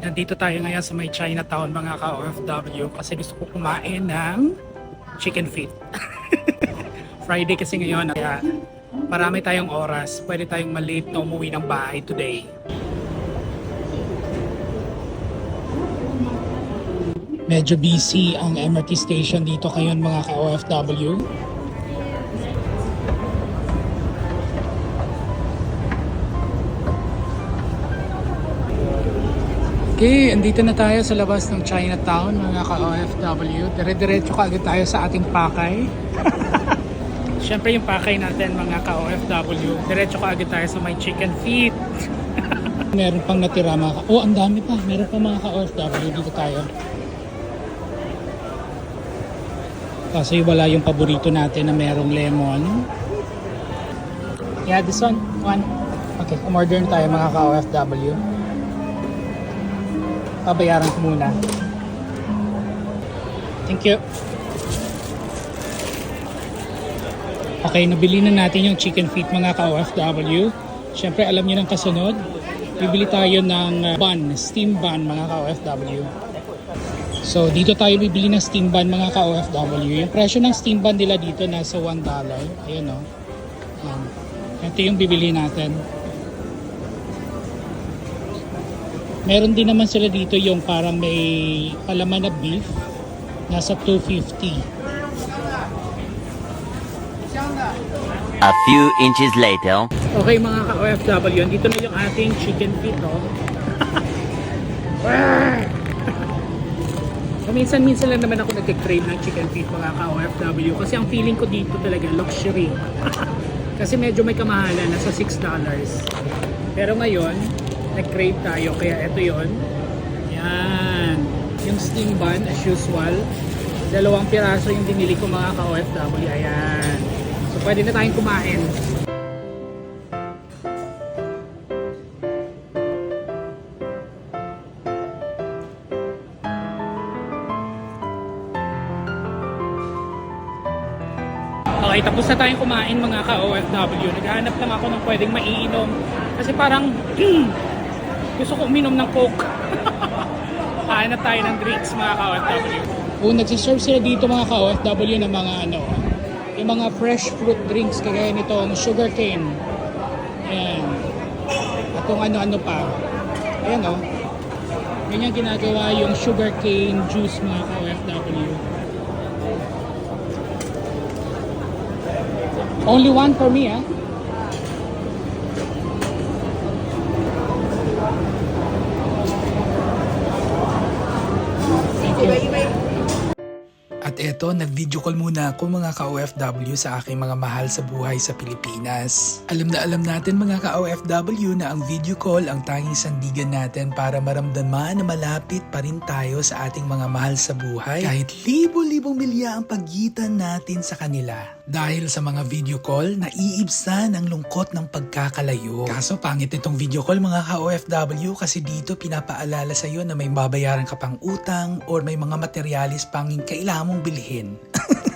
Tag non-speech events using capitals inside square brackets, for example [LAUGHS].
nandito tayo ngayon sa may Chinatown mga ka-OFW kasi gusto ko kumain ng chicken feet. [LAUGHS] Friday kasi ngayon kaya marami tayong oras. Pwede tayong malate na umuwi ng bahay today. Medyo busy ang MRT station dito ngayon mga ka-OFW. Okay, andito na tayo sa labas ng Chinatown mga ka-OFW. Dire-diretso ka agad tayo sa ating pakay. [LAUGHS] Siyempre yung pakay natin mga ka-OFW. Diretso ka agad tayo sa may chicken feet. [LAUGHS] Meron pang natira mga ka... Oh, ang dami pa. Meron pa mga ka-OFW. Dito tayo. Kasi wala yung paborito natin na merong lemon. Yeah, this one. One. Okay, umorder na tayo mga ka-OFW. Pabayaran ko muna. Thank you. Okay, nabili na natin yung chicken feet mga ka-OFW. Siyempre, alam niyo ng kasunod. Bibili tayo ng uh, bun, steam bun mga ka-OFW. So, dito tayo bibili ng steam bun mga ka-OFW. Yung presyo ng steam bun nila dito nasa $1. Ayan o. Yan. Ito yung bibili natin. Meron din naman sila dito yung parang may palaman na beef. Nasa 250. A few inches later. Okay mga ka-OFW, dito na yung ating chicken feet, oh. [LAUGHS] so, minsan-minsan lang naman ako nag-crave ng chicken feet mga ka-OFW kasi ang feeling ko dito talaga luxury. [LAUGHS] kasi medyo may kamahalan, nasa $6. Pero ngayon, nag-crave tayo kaya ito yon Yan. Yung steam bun as usual. Dalawang piraso yung dinili ko mga ka-OFW. Ayan. So pwede na tayong kumain. Okay, tapos na tayong kumain mga ka-OFW. Naghahanap lang ako ng pwedeng maiinom. Kasi parang [CLEARS THROAT] gusto ko uminom ng Coke. [LAUGHS] Hanap tayo ng drinks mga ka-OFW. Kung nagsiserve sila dito mga ka-OFW ng mga ano, yung mga fresh fruit drinks kagaya nitong sugar cane. Ayan. At kung ano-ano pa. Ayan o. Oh. Ganyan ginagawa yung sugar cane juice mga ka-OFW. Only one for me, ah. Thank eto, nag-video call muna ako mga ka-OFW sa aking mga mahal sa buhay sa Pilipinas. Alam na alam natin mga ka-OFW na ang video call ang tanging sandigan natin para maramdaman na malapit pa rin tayo sa ating mga mahal sa buhay kahit libo-libong milya ang pagitan natin sa kanila. Dahil sa mga video call, naiibsan ang lungkot ng pagkakalayo. Kaso pangit itong video call mga ka-OFW kasi dito pinapaalala sa iyo na may babayaran ka pang utang or may mga materialis pang kailangan mong bilhin. [LAUGHS]